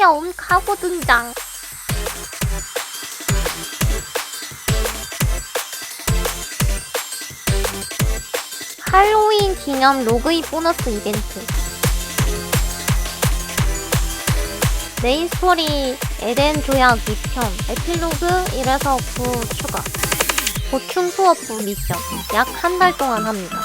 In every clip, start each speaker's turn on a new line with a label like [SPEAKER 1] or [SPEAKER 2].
[SPEAKER 1] 귀여운 카고 등장. 할로윈 기념 로그인 보너스 이벤트. 메인 스토리 에덴 조약 2편 에필로그 1에서 9 추가. 보충 수업부 미션 약 한 달 동안 합니다.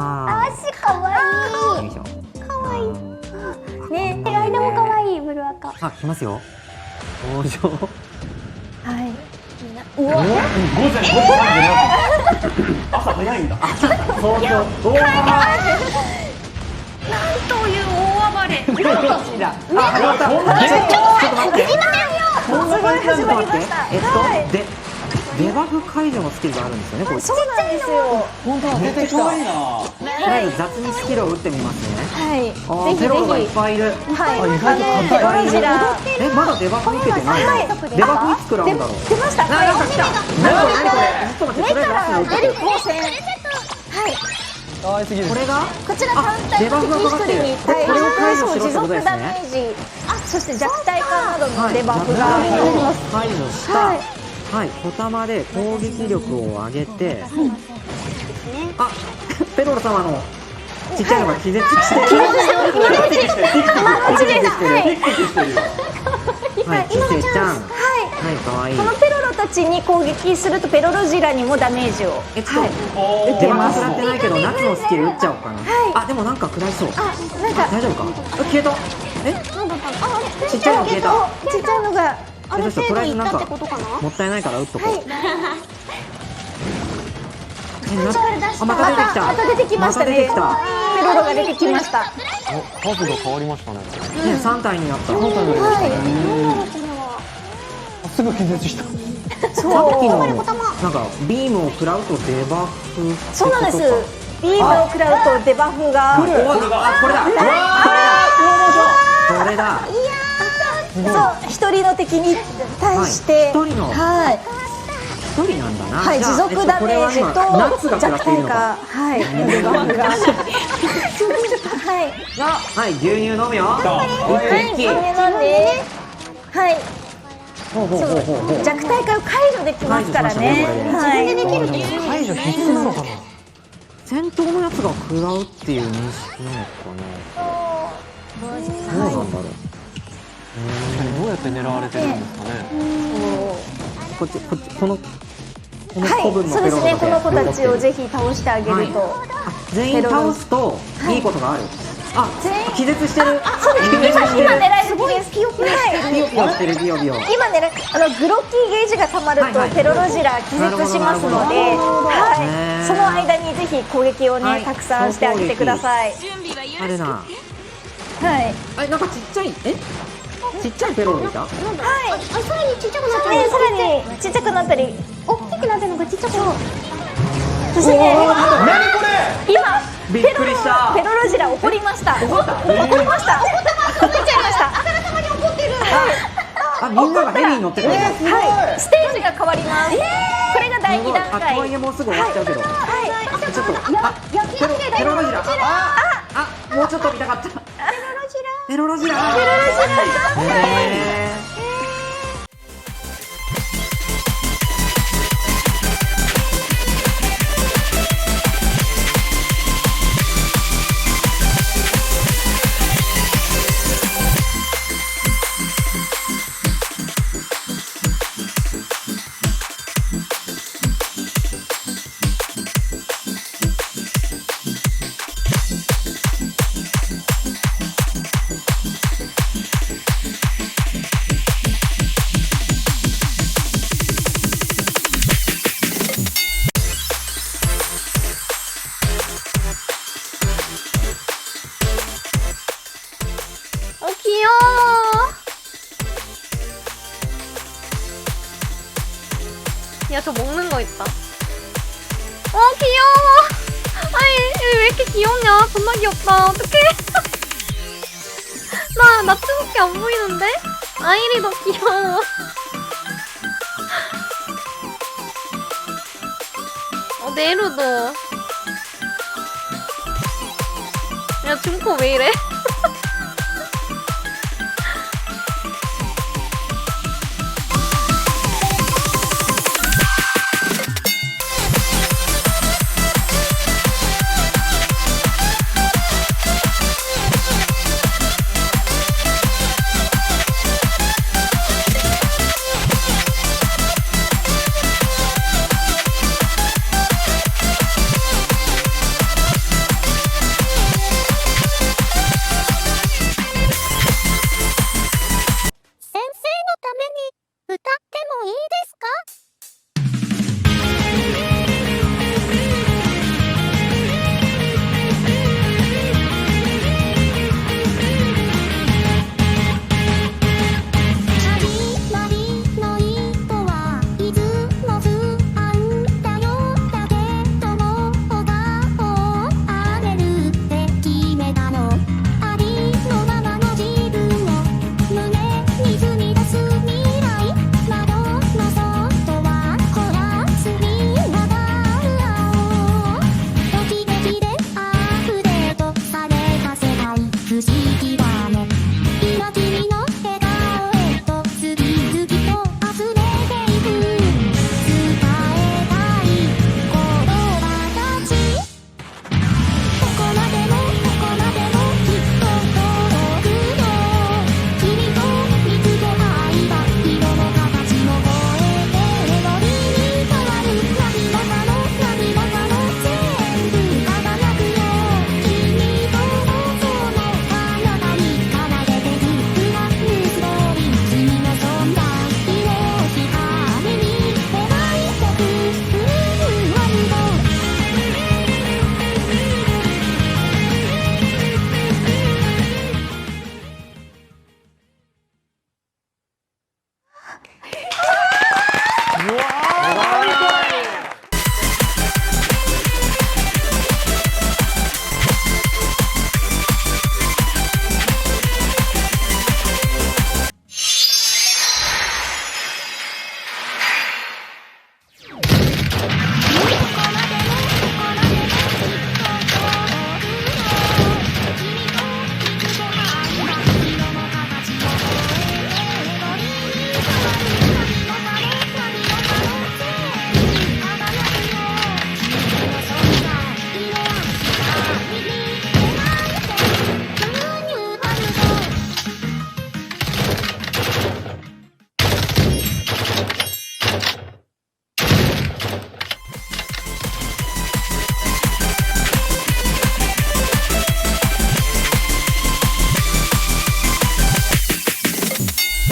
[SPEAKER 2] 아,
[SPEAKER 3] 足かわい
[SPEAKER 2] よいしょ。
[SPEAKER 3] いねえ間もかわいいブルアカ
[SPEAKER 2] あ、来ますよ。登場。
[SPEAKER 3] はいみんなうわ
[SPEAKER 4] 午前5時37分朝早いんだ
[SPEAKER 2] 登場。おお。
[SPEAKER 1] という大暴れ。
[SPEAKER 2] どちら。あ、始まった。ちょっと待って。こんな感じなんだ。待って。えっと、で、デバフ解除のスキルがあるんですよね。これ。
[SPEAKER 3] そうなんですよ。
[SPEAKER 4] 本当だ。出てきたいな。
[SPEAKER 2] とりあえず雑にスキルを打ってみますね。
[SPEAKER 3] はい。ぜひ
[SPEAKER 2] がいっ
[SPEAKER 3] ぜ
[SPEAKER 2] ぱいいる。
[SPEAKER 3] ひはい。
[SPEAKER 4] あ意外と硬い。
[SPEAKER 3] ペロロジラ
[SPEAKER 2] え、まだデバフ受けてない？の
[SPEAKER 3] はい。
[SPEAKER 2] デバフいつ食らうんだろう？
[SPEAKER 3] 出ました。
[SPEAKER 2] ななんか来た。何これ。ちょっと待って。
[SPEAKER 3] 光線はい。
[SPEAKER 4] 可愛すぎる。
[SPEAKER 2] これが？
[SPEAKER 3] こちら単体
[SPEAKER 2] デバフがかかってる。
[SPEAKER 3] 一人に対
[SPEAKER 2] して
[SPEAKER 3] 持
[SPEAKER 2] ことですね。
[SPEAKER 3] 続ダメージ。あそして弱体化などのデバフが。
[SPEAKER 2] はい
[SPEAKER 3] あります
[SPEAKER 2] 解除した。
[SPEAKER 3] はい
[SPEAKER 2] はい、小玉で攻撃力を上げて、あ、ペロロ様のちっちゃいのが気絶して、
[SPEAKER 3] 今のうちですはい
[SPEAKER 4] ピクピクして
[SPEAKER 2] はい、キセちゃん、
[SPEAKER 3] は
[SPEAKER 2] はい、可愛い
[SPEAKER 3] い。このペロロたちに攻撃するとペロロジラにもダメージを
[SPEAKER 2] えっと、
[SPEAKER 3] はい。
[SPEAKER 4] おー
[SPEAKER 2] デバフ食らってないけど、夏のスキル打っちゃおうかな。
[SPEAKER 3] い。
[SPEAKER 2] あ、でもなんか食らいそう。
[SPEAKER 3] あなんか。
[SPEAKER 2] 大丈夫か？あ消えた。え、ちっちゃいの消えた。
[SPEAKER 3] ちっちゃいのが
[SPEAKER 2] え、どうしようとりあえずなんかもったいないから打っとこう。
[SPEAKER 3] はい。
[SPEAKER 2] あ、また出てきた。
[SPEAKER 3] また出てきましたね。
[SPEAKER 2] また出てきた。
[SPEAKER 3] ペロロが出てきました。
[SPEAKER 4] 数が変わりましたね。
[SPEAKER 2] ね、三体になった。
[SPEAKER 3] は
[SPEAKER 4] すぐ気絶した
[SPEAKER 2] さっきの
[SPEAKER 3] う。
[SPEAKER 2] なんかビームを食らうとデバフってことか。
[SPEAKER 3] そうなんです。ビームを食らうとデバフが。
[SPEAKER 2] おあこれだ。これだ
[SPEAKER 3] そう一人の敵に対して。
[SPEAKER 2] はい。一人の。
[SPEAKER 3] はい。
[SPEAKER 2] 一人なんだな。
[SPEAKER 3] はい持
[SPEAKER 2] じゃあ
[SPEAKER 3] 続ダメージ
[SPEAKER 2] えっとこれは今ナッツ
[SPEAKER 3] と
[SPEAKER 2] が食ら
[SPEAKER 3] 弱体化
[SPEAKER 2] っているのか。
[SPEAKER 3] はいはい。
[SPEAKER 2] はい 牛乳飲むよ。
[SPEAKER 3] はい
[SPEAKER 2] 一気
[SPEAKER 3] これなんではい。
[SPEAKER 2] ほうほう
[SPEAKER 3] そう
[SPEAKER 2] ほうほう。ほう
[SPEAKER 3] 弱体化を解除できますからね。
[SPEAKER 2] 解除しましたね。これで
[SPEAKER 3] はい。
[SPEAKER 4] 解除必須なのかな
[SPEAKER 2] 戦闘のやつが食らうっていう認識なのかな。どうなんだろう
[SPEAKER 4] どうやって狙われてるんですかね。
[SPEAKER 2] こっちこっちこのこの
[SPEAKER 3] はい
[SPEAKER 2] 子分の
[SPEAKER 3] そうですねこの子たちをぜひ倒してあげると。
[SPEAKER 2] あ全員倒すとい。いことがある。あ
[SPEAKER 3] 全員？
[SPEAKER 2] 気絶してる。
[SPEAKER 3] そうです今今狙いすぎです。
[SPEAKER 2] ピヨピヨしてる。ビヨビヨ。
[SPEAKER 3] 今ね、あのグロッキーゲージがたまるとペロロジラ気絶しますので、はい、その間にぜひ攻撃をね、
[SPEAKER 2] はい。
[SPEAKER 3] たくさんしてあげてください。
[SPEAKER 2] あれな。
[SPEAKER 3] はい、
[SPEAKER 2] あなんかちっちゃいえ？ちっちゃいペロロいた？
[SPEAKER 3] はい、あさらにちっちゃくなったり、ね、さらにちっちゃくなったり、大きくなったのがちっちゃくなそしてね、
[SPEAKER 4] 何これ？
[SPEAKER 3] 今
[SPEAKER 2] びっくりした。
[SPEAKER 3] ペロロジラ怒りました。怒
[SPEAKER 2] った？
[SPEAKER 3] 怒りました。怒っちゃいました。あからさまに怒ってる。
[SPEAKER 2] あみんながヘリに乗ってくるの
[SPEAKER 3] はい、ステージが変わります。これが第二段
[SPEAKER 2] あ
[SPEAKER 3] 階。
[SPEAKER 2] とはい。えもうすぐ終わっちゃうけど、
[SPEAKER 3] はい、
[SPEAKER 2] ちょっとあペロペロロジラ。ああもうちょっと見たかったペロロジラペロロジラ
[SPEAKER 1] 귀여워. 아니, 얘왜 이렇게 귀엽냐? 존나 귀엽다. 어떡해. 나, 나 츠밖에 안 보이는데? 아이리 더 귀여워. 어, 네루도. 야, 준코 왜 이래?